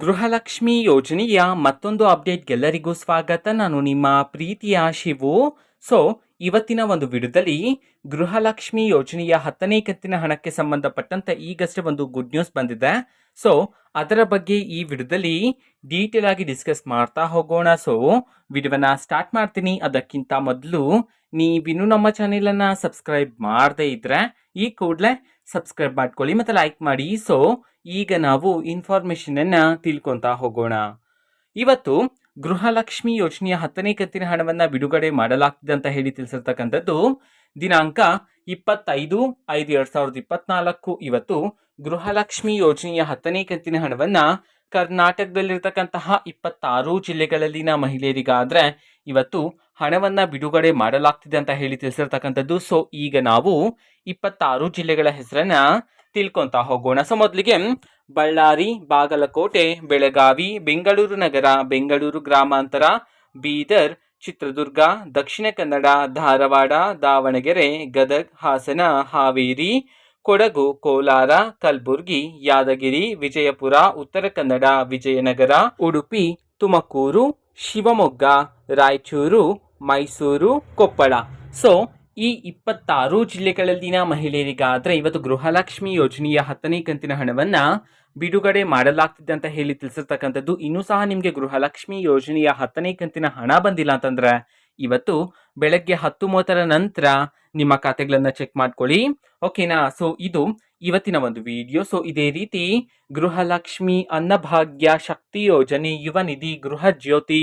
ಗೃಹಲಕ್ಷ್ಮಿ ಯೋಜನೆಯ ಮತ್ತೊಂದು ಅಪ್ಡೇಟ್ಗೆಲ್ಲರಿಗೂ ಸ್ವಾಗತ. ನಾನು ನಿಮ್ಮ ಪ್ರೀತಿಯ ಶಿವು. ಸೊ ಇವತ್ತಿನ ಒಂದು ವಿಡಿಯೋದಲ್ಲಿ ಗೃಹಲಕ್ಷ್ಮಿ ಯೋಜನೆಯ ಹತ್ತನೇ ಕಂತಿನ ಹಣಕ್ಕೆ ಸಂಬಂಧಪಟ್ಟಂತೆ ಈಗಷ್ಟೇ ಒಂದು ಗುಡ್ ನ್ಯೂಸ್ ಬಂದಿದೆ. ಸೊ ಅದರ ಬಗ್ಗೆ ಈ ವಿಡಿಯೋದಲ್ಲಿ ಡೀಟೇಲ್ ಆಗಿ ಡಿಸ್ಕಸ್ ಮಾಡ್ತಾ ಹೋಗೋಣ. ಸೊ ವಿಡಿಯೋನ ಸ್ಟಾರ್ಟ್ ಮಾಡ್ತೀನಿ. ಅದಕ್ಕಿಂತ ಮೊದಲು ನೀವಿನ್ನು ನಮ್ಮ ಚಾನೆಲನ್ನು ಸಬ್ಸ್ಕ್ರೈಬ್ ಮಾಡದೇ ಇದ್ರೆ ಈ ಕೂಡಲೇ ಸಬ್ಸ್ಕ್ರೈಬ್ ಮಾಡ್ಕೊಳ್ಳಿ ಮತ್ತು ಲೈಕ್ ಮಾಡಿ. ಸೊ ಈಗ ನಾವು ಇನ್ಫಾರ್ಮೇಷನನ್ನು ತಿಳ್ಕೊಂತಾ ಹೋಗೋಣ. ಇವತ್ತು ಗೃಹಲಕ್ಷ್ಮಿ ಯೋಜನೆಯ ಹತ್ತನೇ ಕಂತಿನ ಹಣವನ್ನು ಬಿಡುಗಡೆ ಮಾಡಲಾಗ್ತಿದೆ ಅಂತ ಹೇಳಿ ತಿಳಿಸಿರ್ತಕ್ಕಂಥದ್ದು. ದಿನಾಂಕ ಇಪ್ಪತ್ತೈದು ಐದು ಎರಡ್ ಸಾವಿರದ ಇಪ್ಪತ್ನಾಲ್ಕು. ಇವತ್ತು ಗೃಹಲಕ್ಷ್ಮಿ ಯೋಜನೆಯ ಹತ್ತನೇ ಕಂತಿನ ಹಣವನ್ನು ಕರ್ನಾಟಕದಲ್ಲಿರ್ತಕ್ಕಂತಹ ಇಪ್ಪತ್ತಾರು ಜಿಲ್ಲೆಗಳಲ್ಲಿನ ಮಹಿಳೆಯರಿಗಾದರೆ ಇವತ್ತು ಹಣವನ್ನ ಬಿಡುಗಡೆ ಮಾಡಲಾಗ್ತಿದೆ ಅಂತ ಹೇಳಿ ತಿಳಿಸಿರ್ತಕ್ಕಂಥದ್ದು. ಸೊ ಈಗ ನಾವು ಇಪ್ಪತ್ತಾರು ಜಿಲ್ಲೆಗಳ ಹೆಸರನ್ನ ತಿಳ್ಕೊಂತಾ ಹೋಗೋಣ. ಸೊ, ಮೊದಲಿಗೆ ಬಳ್ಳಾರಿ, ಬಾಗಲಕೋಟೆ, ಬೆಳಗಾವಿ, ಬೆಂಗಳೂರು ನಗರ, ಬೆಂಗಳೂರು ಗ್ರಾಮಾಂತರ, ಬೀದರ್, ಚಿತ್ರದುರ್ಗ, ದಕ್ಷಿಣ ಕನ್ನಡ, ಧಾರವಾಡ, ದಾವಣಗೆರೆ, ಗದಗ್, ಹಾಸನ, ಹಾವೇರಿ, ಕೊಡಗು, ಕೋಲಾರ, ಕಲಬುರ್ಗಿ, ಯಾದಗಿರಿ, ವಿಜಯಪುರ, ಉತ್ತರ ಕನ್ನಡ, ವಿಜಯನಗರ, ಉಡುಪಿ, ತುಮಕೂರು, ಶಿವಮೊಗ್ಗ, ರಾಯಚೂರು, ಮೈಸೂರು, ಕೊಪ್ಪಳ. ಸೊ ಈ ಇಪ್ಪತ್ತಾರು ಜಿಲ್ಲೆಗಳಲ್ಲಿನ ಮಹಿಳೆಯರಿಗಾದರೆ ಇವತ್ತು ಗೃಹಲಕ್ಷ್ಮಿ ಯೋಜನೆಯ ಹತ್ತನೇ ಕಂತಿನ ಹಣವನ್ನ ಬಿಡುಗಡೆ ಮಾಡಲಾಗ್ತಿದೆ ಅಂತ ಹೇಳಿ ತಿಳಿಸಿರ್ತಕ್ಕಂಥದ್ದು. ಇನ್ನೂ ಸಹ ನಿಮಗೆ ಗೃಹಲಕ್ಷ್ಮಿ ಯೋಜನೆಯ ಹತ್ತನೇ ಕಂತಿನ ಹಣ ಬಂದಿಲ್ಲ ಅಂತಂದ್ರೆ ಇವತ್ತು ಬೆಳಗ್ಗೆ ಹತ್ತು ಮೂವತ್ತರ ನಂತರ ನಿಮ್ಮ ಖಾತೆಗಳನ್ನ ಚೆಕ್ ಮಾಡ್ಕೊಳ್ಳಿ. ಓಕೆನಾ ಸೊ ಇದು ಇವತ್ತಿನ ಒಂದು ವಿಡಿಯೋ ಸೊ ಇದೇ ರೀತಿ ಗೃಹಲಕ್ಷ್ಮಿ ಅನ್ನಭಾಗ್ಯ ಶಕ್ತಿ ಯೋಜನೆ ಯುವ ನಿಧಿ ಗೃಹ ಜ್ಯೋತಿ